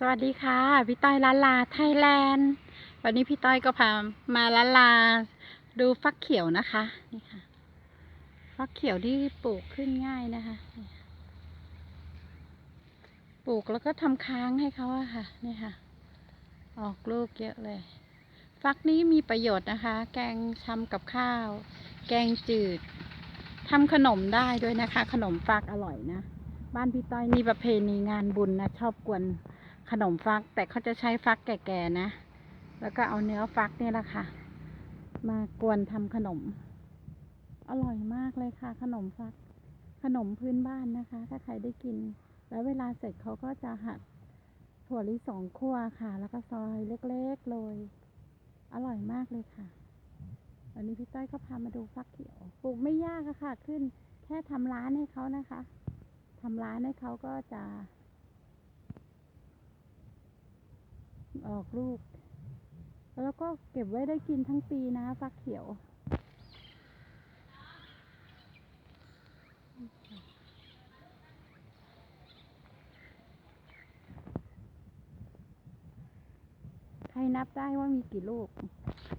สวัสดีค่ะ พี่ต้อยลาลาไทยแลนด์ วันนี้พี่ต้อยก็พามาลาลาดูฟักเขียวนะคะนี่ค่ะ ฟักเขียวที่ปลูกขึ้นง่ายนะคะ ปลูกแล้วก็ทำค้างให้เขาอะค่ะนี่ค่ะ ออกลูกเยอะเลย ฟักนี้มีประโยชน์นะคะ แกงทำกับข้าว แกงจืดทำขนมได้ด้วยนะคะ ขนมฟักอร่อยนะ บ้านพี่ต้อยนี่ประเพณีงานบุญนะชอบกวน ขนมฟักแต่เขาจะใช้ฟักแก่ๆนะ แล้วก็เอาเนื้อฟักนี่แหละค่ะ มากวนทำขนม อร่อยมากเลยค่ะ ขนมฟัก ขนมพื้นบ้านนะคะ ถ้าใครได้กิน แล้วเวลาเสร็จเขาก็จะหั่นถั่วลิสงคั่วค่ะ แล้วก็ซอยเล็กๆโรยอร่อยมากเลยค่ะวันนี้พี่ต้อยก็พามาดูฟักเขียว ปลูกไม่ยากอะค่ะ ขึ้น แค่ทำร้านให้เขานะคะทำร้านให้เขาก็จะ ออกลูก แล้วก็เก็บไว้ได้กินทั้งปีนะฟักเขียว ใครนับได้ว่ามีกี่ลูก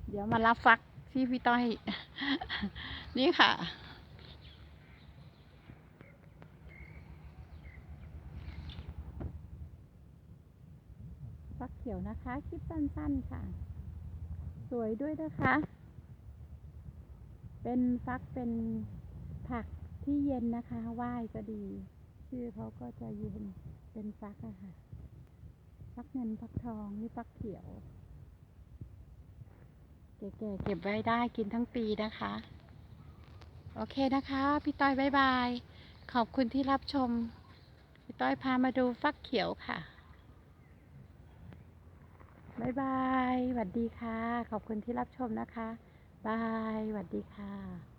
เดี๋ยวมารับฟักที่พี่ต้อย นี่ค่ะ ฟักเขียวนะคะ คลิปสั้นๆค่ะ สวยด้วยนะคะ เป็นฟักเป็นผักที่เย็นนะคะไหว้ก็ดี ชื่อเขาก็จะเย็นเป็นฟักอะค่ะฟักเงินฟักทองนี่ฟักเขียวแก่ๆเก็บไว้ได้กินทั้งปีนะคะ โอเคนะคะ พี่ต้อยบายบาย ขอบคุณที่รับชม พี่ต้อยพามาดูฟักเขียวค่ะ บายบายสวัสดีค่ะ ขอบคุณที่รับชมนะคะ บายสวัสดีค่ะ